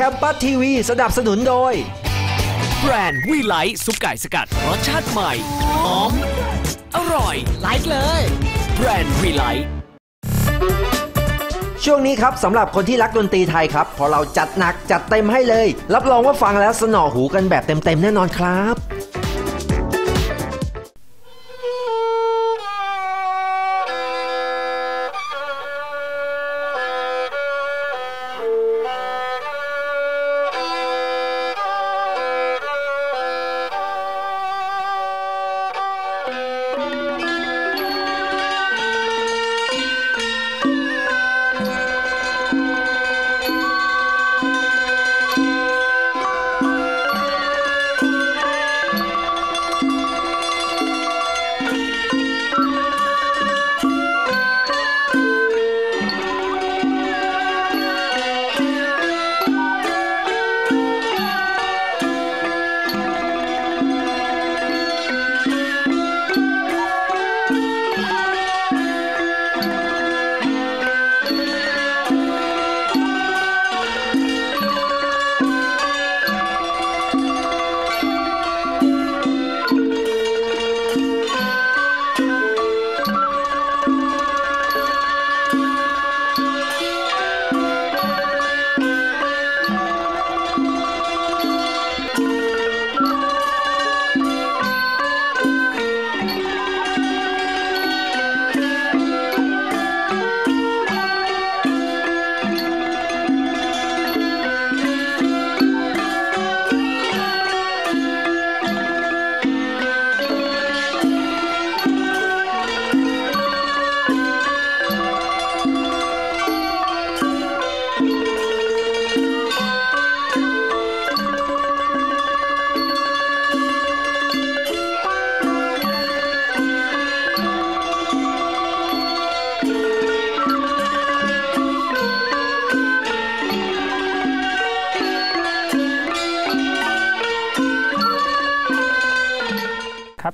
แคมปัสทีวีสนับสนุนโดย แบรนด์วีไลท์ซุปไก่สกัดรสชาติใหม่หอม อร่อย ไลค์เลย แบรนด์วีไลท์ช่วงนี้ครับสำหรับคนที่รักดนตรีไทยครับ พอเราจัดหนักจัดเต็มให้เลย รับรองว่าฟังแล้วสนอหูกันแบบเต็มๆแน่นอนครับ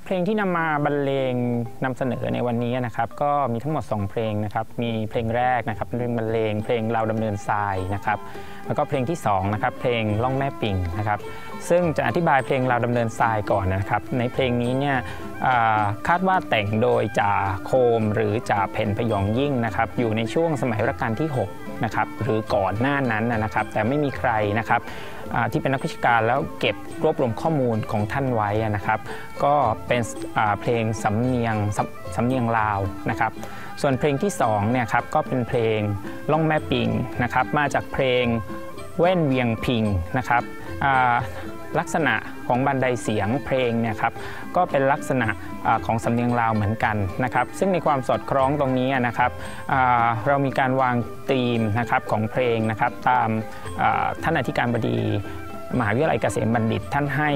เพลงที่นำมาบรรเลงนำเสนอในวันนี้นะครับ ก็มีทั้งหมด 2 เพลงนะครับ มีเพลงแรกนะครับเป็นเพลงบรรเลงเพลงเราดำเนินทรายนะครับ แล้วก็เพลงที่2นะครับเพลงล่องแม่ปิงนะครับซึ่งจะอธิบายเพลงเราดำเนินทรายก่อนนะครับ ในเพลงนี้เนี่ยคาดว่าแต่งโดยจ่าโคมหรือจ่าเพนพยองยิ่งนะครับ อยู่ในช่วงสมัยรัชกาลที่ 6 นะครับ หรือก่อนหน้านั้นนะครับ แต่ไม่มีใครนะครับที่เป็นนักวิชาการแล้วเก็บรวบรวมข้อมูลของท่านไว้นะครับ ก็เป็นเพลงสำเนียงสำสำเนียงลาวนะครับ ส่วนเพลงที่2เนี่ยครับก็เป็นเพลงล่องแม่ปิงนะครับ มาจากเพลงเว้นเวียงพิงนะครับ ลักษณะของบันไดเสียงเพลงเนี่ยครับก็เป็นลักษณะของสำเนียงลาวเหมือนกันนะครับซึ่งในความสอดคล้องตรงนี้นะครับเรามีการวางธีมนะครับของเพลงนะครับตามท่านอธิการบดี มหาวิทยาลัยเกษมบัณฑิตท่านให้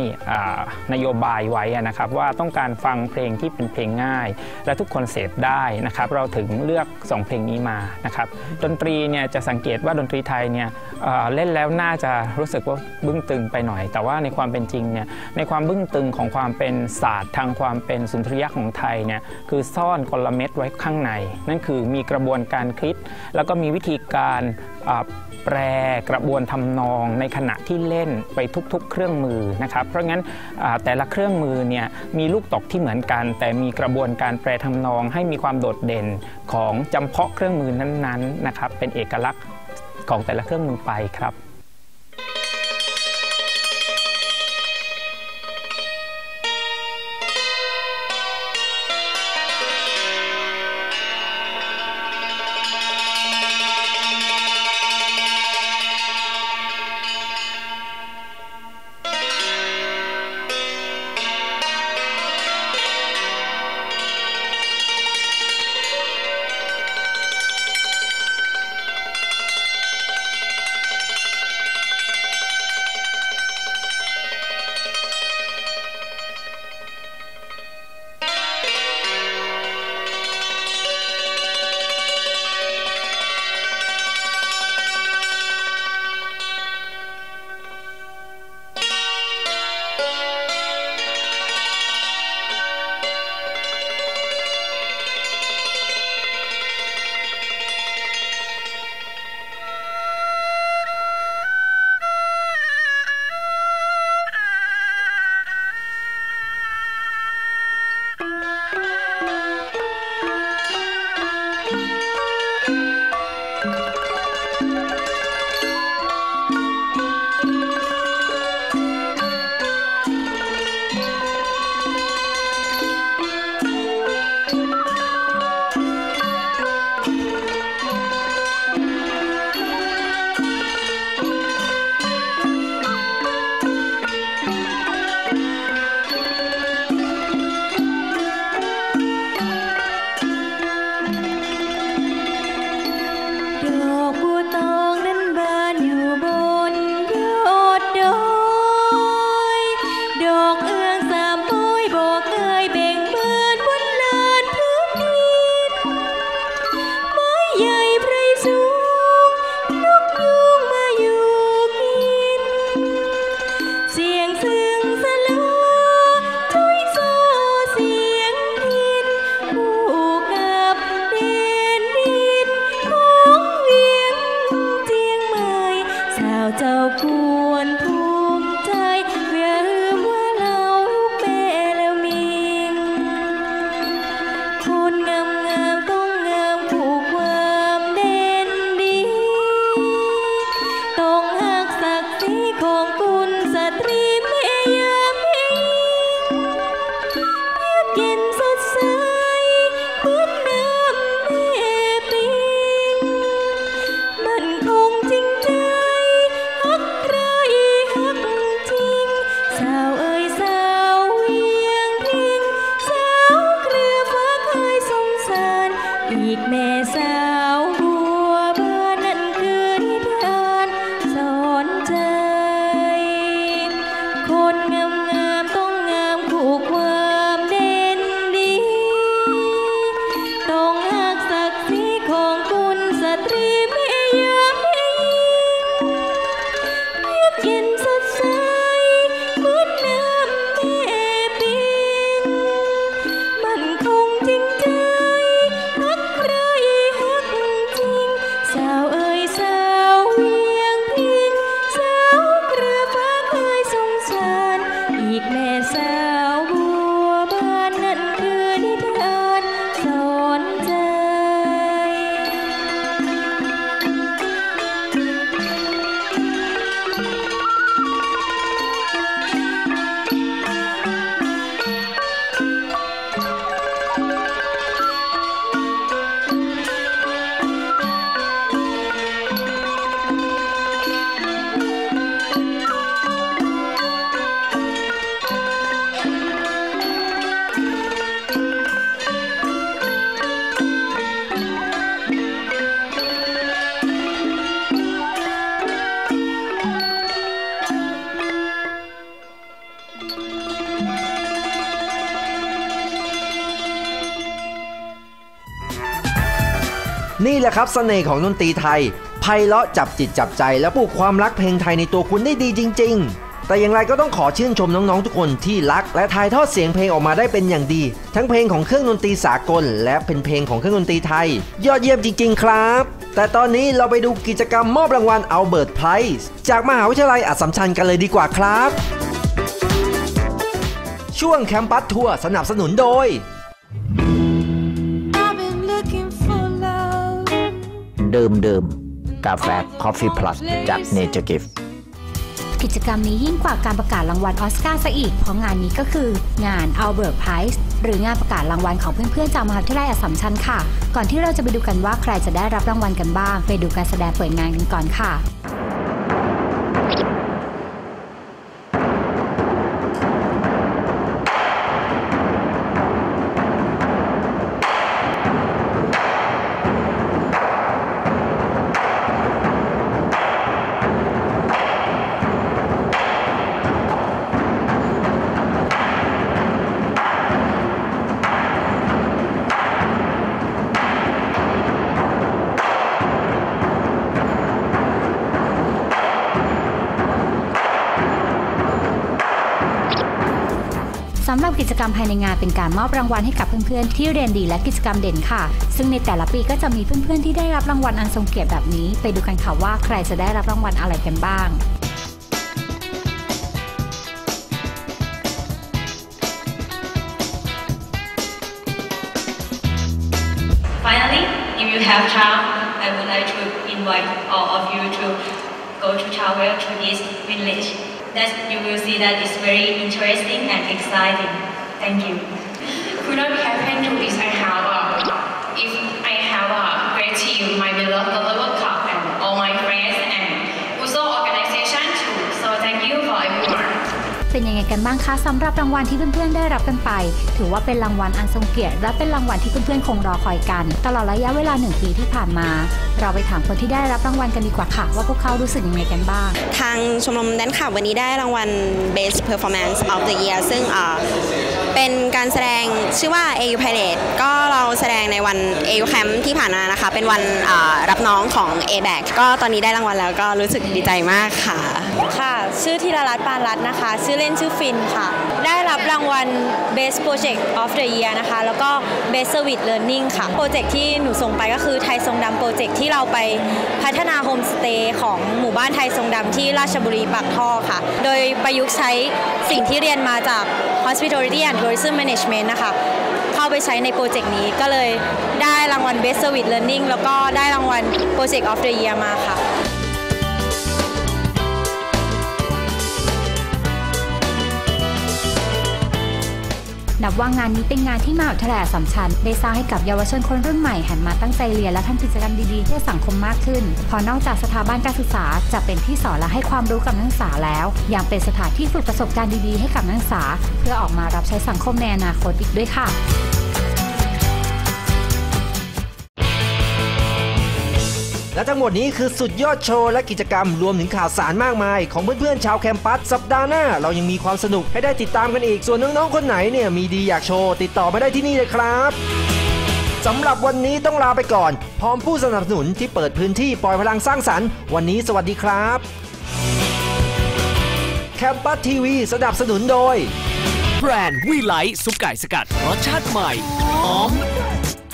นโยบายไว้นะครับว่าต้องการฟังเพลงที่เป็นเพลงง่าย และทุกคนเสพได้นะครับ เราถึงเลือก 2 เพลงนี้มานะครับดนตรีเนี่ยจะสังเกตว่าดนตรีไทยเนี่ยเเล่นแล้วน่าจะรู้สึกว่าบึ้งตึงไปหน่อย แต่ว่าในความเป็นจริงเนี่ยในความบึ้งตึงของความเป็นศาสตร์ทางความเป็นสุนทรียะของไทยเนี่ยคือซ่อนกลเม็ดไว้ข้างใน นั่นคือมีกระบวนการคิด แล้วก็มีวิธีการแปรกระบวนทำนองในขณะที่เล่นไปทุกๆ เครื่องมือนะครับ เพราะงั้นแต่ละเครื่องมือเนี่ยมีลูกตกที่เหมือนกัน แต่มีกระบวนการแปรทำนองให้มีความโดดเด่นของจำเพาะเครื่องมือนั้นๆนะครับเป็นเอกลักษณ์ของแต่ละเครื่องมือไปครับ「 นี่แหละครับเสน่ห์ของดนตรีไทย ไพเราะจับจิตจับใจ และปลูกความรักเพลงไทยในตัวคุณได้ดีจริง ๆ แต่อย่างไรก็ต้องขอชื่นชมน้องๆทุกคนที่รัก และถ่ายทอดเสียงเพลงออกมาได้เป็นอย่างดี ทั้งเพลงของเครื่องดนตรีสากล และเป็นเพลงของเครื่องดนตรีไทย ยอดเยี่ยมจริง ๆ ครับ แต่ตอนนี้เราไปดูกิจกรรมมอบรางวัลอัลเบิร์ตไพรส์จากมหาวิทยาลัยอัสสัมชัญกันเลยดีกว่าครับ ช่วงแคมปัสทัวร์สนับสนุนโดย ดื่มดื่มกาแฟ Coffee Plus จาก Nature Gift กิจกรรมนี้ยิ่งกว่าการประกาศรางวัลออสการ์ซะอีก เพราะงานนี้ก็คืองาน Albert Prize หรืองานประกาศรางวัลของเพื่อนๆจากมหาวิทยาลัยอัสสัมชัญค่ะ ก่อนที่เราจะไปดูกันว่าใครจะได้รับรางวัลกันบ้าง ไปดูการแสดงเปิดงานกันก่อนค่ะ สำหรับกิจกรรมภายในงานเป็นการมอบรางวัลให้กับเพื่อนๆที่เรียนดีและกิจกรรมเด่นค่ะ ซึ่งในแต่ละปีก็จะมีเพื่อนๆที่ได้รับรางวัลอันทรงเกียรติแบบนี้ ไปดูกันค่ะว่าใครจะได้รับรางวัลอะไรกันบ้าง Finally, if you have child, I would like to invite all of you to go to travel to this village. That you will see that it's very interesting and exciting. Thank you. could not happen to this I have a, if I have a great team, my beloved World Cup and all my friends and also organization too. So thank you for everyone. เป็นยังไงกันบ้างคะสำหรับรางวัลที่เพื่อนๆได้รับกันไป ถือว่าเป็นรางวัลอันทรงเกียรติและเป็นรางวัลที่เพื่อนๆคงรอคอยกัน ตลอดระยะเวลาหนึ่งปีที่ผ่านมา เราไปถามคนที่ได้รับรางวัลกันดีกว่าค่ะ ว่าพวกเขารู้สึกยังไงกันบ้าง ทางชมรมแดนขับวันนี้ได้รางวัล Best Performance of the Year ซึ่งอ่าเป็นการแสดงชื่อว่า AU Pilot ก็เราแสดงในวัน AU Camp ที่ผ่านมานะคะ เป็นวันรับน้องของ a b a c ก็ตอนนี้ได้รางวัลแล้วก็รู้สึกดีใจมากค่ะ ค่ะ ชื่อธีรรัตน์ปานรัตน์นะคะ ชื่อเล่นชื่อฟินค่ะ ได้รับรางวัล Best Project of the Year นะคะ แล้วก็ Best Service Learning ค่ะ โปรเจกต์ที่หนูส่งไปก็คือไทยทรงดำโปรเจกต์ที่เราไปพัฒนาโฮมสเตย์ของหมู่บ้านไทยทรงดำที่ราชบุรีปากท่อค่ะ โดยประยุกต์ใช้สิ่งที่เรียนมาจาก Hospitality and Tourism Management นะคะ เข้าไปใช้ในโปรเจกต์นี้ก็เลยได้รางวัล Best Service Learning แล้วก็ได้รางวัล Project of the Year มาค่ะ นับว่างานนี้เป็นงานที่มหาวิทยาลัยสสัมชัญได้สร้างให้กับเยาวชนคนรุ่นใหม่หันมาตั้งใจเรียนและทำกิจกรรมดีๆ เพื่อสังคมมากขึ้นเพราะนอกจากสถาบันการศึกษา จะเป็นที่สอนและให้ความรู้กับนักศึกษาแล้ว ยังเป็นสถานที่ฝึกประสบการณ์ดีๆให้กับนักศึกษา เพื่อออกมารับใช้สังคมในอนาคตอีกด้วยค่ะ และทั้งหมดนี้คือสุดยอดโชว์และกิจกรรมรวมถึงข่าวสารมากมาย ของเพื่อนๆชาวแคมปัส สัปดาห์หน้า เรายังมีความสนุกให้ได้ติดตามกันอีกส่วนน้องๆคนไหนเนี่ยมีดีอยากโชว์ติดต่อมาได้ที่นี่เลยครับสำหรับวันนี้ต้องลาไปก่อน พร้อมผู้สนับสนุนที่เปิดพื้นที่ปล่อยพลังสร้างสรรค์วันนี้สวัสดีครับแคมปัสทีวีสนับสนุนโดย แบรนด์วีไลท์ซุปไก่สกัดรสชาติใหม่หอม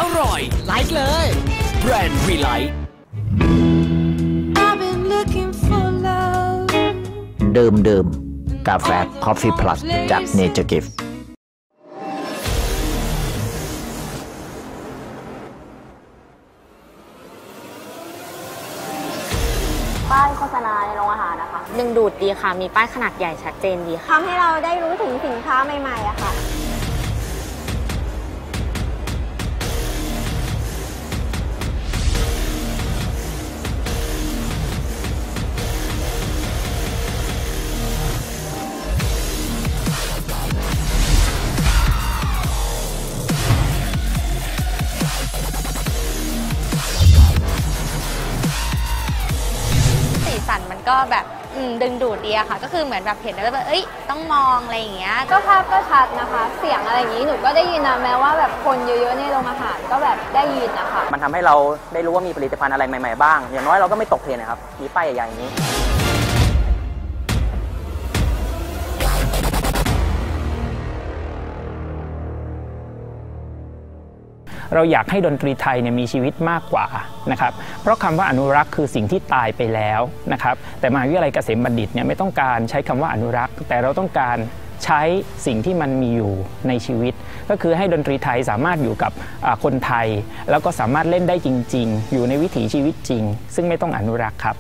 อร่อยไลค์เลย แบรนด์วีไลท์ ดิมเดิมกาแฟคอฟฟี่พลัสจากเนเจอร์กิฟป้ายโฆษณาในโรงอาหารนะคะ ดึงดูดดีค่ะ มีป้ายขนาดใหญ่ชัดเจนดีค่ะ ทำให้เราได้รู้ถึงสินค้าใหม่ๆอะค่ะ ก็แบบอืมดึงดูดดีอะค่ะ ก็คือเหมือนแบบเห็นแล้วแบบเอ้ยต้องมองอะไรอย่างเงี้ย ก็ภาพก็ชัดนะคะ เสียงอะไรอย่างนี้หนูก็ได้ยินนะแม้ว่าแบบคนเยอะๆในโรงอาหารก็แบบได้ยินนะคะ มันทำให้เราได้รู้ว่ามีผลิตภัณฑ์อะไรใหม่ๆบ้าง อย่างน้อยเราก็ไม่ตกเทรนด์นะครับ มีป้ายใหญ่ๆอย่างนี้ เราอยากให้ดนตรีไทยเนี่ยมีชีวิตมากกว่านะครับเพราะคำว่าอนุรักษ์คือสิ่งที่ตายไปแล้วนะครับแต่มหาวิทยาลัยเกษมบัณฑิตเนี่ยไม่ต้องการใช้คำว่าอนุรักษ์ แต่เราต้องการใช้สิ่งที่มันมีอยู่ในชีวิต ก็คือให้ดนตรีไทยสามารถอยู่กับคนไทย แล้วก็สามารถเล่นได้จริง ๆ อยู่ในวิถีชีวิตจริง ซึ่งไม่ต้องอนุรักษ์ครับ